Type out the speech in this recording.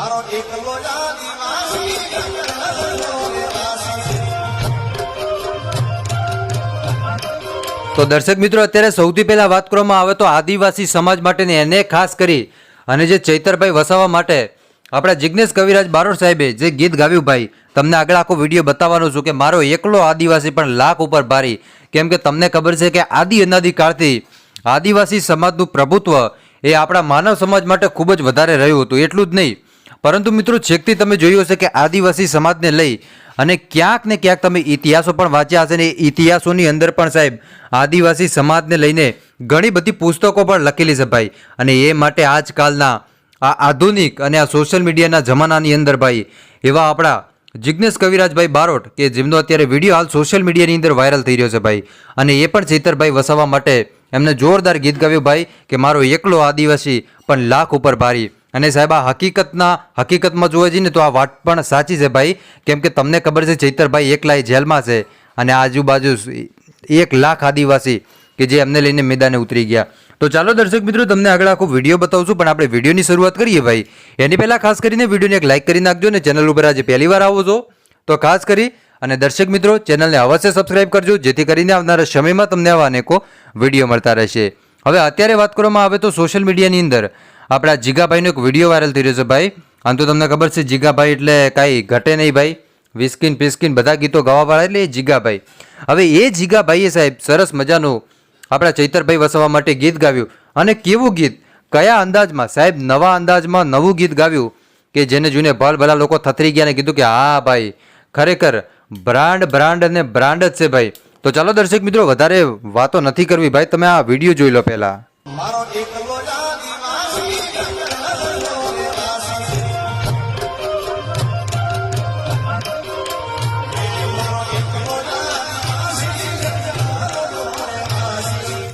તો દર્શક મિત્રો, અત્યારે સૌથી પહેલા વાત કરવામાં આવે તો આદિવાસી સમાજ માટેની એને ખાસ કરી અને જે ચૈતરભાઈ વસાવા માટે આપણા જિજ્ઞેશ કવિરાજ બારોટ સાહેબે જે ગીત ગાવ્યું, ભાઈ, તમને આગળ આખો વીડિયો બતાવવાનો છું કે મારો એકલો આદિવાસી પણ લાખ ઉપર ભારી. કેમ કે તમને ખબર છે કે આદિ અનાદિ કાળથી આદિવાસી સમાજનું પ્રભુત્વ એ આપણા માનવ સમાજ માટે ખૂબ જ વધારે રહ્યું હતું. એટલું જ નહીં પરંતુ મિત્રો છેકથી તમે જોયું હશે કે આદિવાસી સમાજને લઈ અને ક્યાંક ને ક્યાંક તમે ઇતિહાસો પણ વાંચ્યા હશે ને ઇતિહાસોની અંદર પણ સાહેબ આદિવાસી સમાજને લઈને ઘણી બધી પુસ્તકો પણ લખેલી છે ભાઈ. અને એ માટે આજકાલના આ આધુનિક અને આ સોશિયલ મીડિયાના જમાનાની અંદર ભાઈ, એવા આપણા જિજ્ઞેશ કવિરાજભાઈ બારોટ કે જેમનો અત્યારે વીડિયો હાલ સોશિયલ મીડિયાની અંદર વાયરલ થઈ રહ્યો છે ભાઈ. અને એ પણ ચેતરભાઈ વસાવા માટે એમને જોરદાર ગીત ગાવ્યું ભાઈ કે મારો એકલો આદિવાસી પણ લાખ ઉપર ભારી. અને સાહેબ, આ હકીકતના, હકીકતમાં જોવા જઈએ ને તો આ વાત પણ સાચી છે ભાઈ. કેમ કે તમને ખબર છે, ચૈતરભાઈ એકલાય જેલમાં છે અને આજુબાજુ એક લાખ આદિવાસી કે જે એમને લઈને મેદાને ઉતરી ગયા. તો ચાલો દર્શક મિત્રો, તમને આગળ આખો વીડિયો બતાવું છું પણ આપણે વિડીયોની શરૂઆત કરીએ ભાઈ. એની પહેલાં ખાસ કરીને વિડીયોને એક લાઇક કરી નાખજો ને ચેનલ ઉપર આજે પહેલી વાર આવો છો, તો ખાસ કરી અને દર્શક મિત્રો, ચેનલને અવશ્ય સબસ્ક્રાઇબ કરજો, જેથી કરીને આવનારા સમયમાં તમને આવા અનેકો વીડિયો મળતા રહેશે. હવે અત્યારે વાત કરવામાં આવે તો સોશિયલ મીડિયાની અંદર આપણા જીગાભાઈનો એક વીડિયો વાયરલ થઈ રહ્યો છે ભાઈ. આમ તો તમને ખબર છે, જીગાભાઈ એટલે કાંઈ ઘટે નહીં ભાઈ. વિસ્કીન પિસ્કીન બધા ગીતો ગાવાવાળા એટલે એ જીગાભાઈ. હવે એ જીગાભાઈએ સાહેબ સરસ મજાનું આપણા ચૈતરભાઈ વસાવા માટે ગીત ગાવ્યું. અને કેવું ગીત? કયા અંદાજમાં? સાહેબ, નવા અંદાજમાં નવું ગીત ગાવ્યું કે જેને જોઈને ભલ ભલા લોકો થથરી ગયા અને કીધું કે, હા ભાઈ, ખરેખર બ્રાન્ડ બ્રાન્ડ અને બ્રાન્ડ જ છે ભાઈ. તો ચાલો દર્શક મિત્રો, વધારે વાતો નથી કરવી ભાઈ. તમે આ વીડિયો જોઈ લો પહેલાં. મારો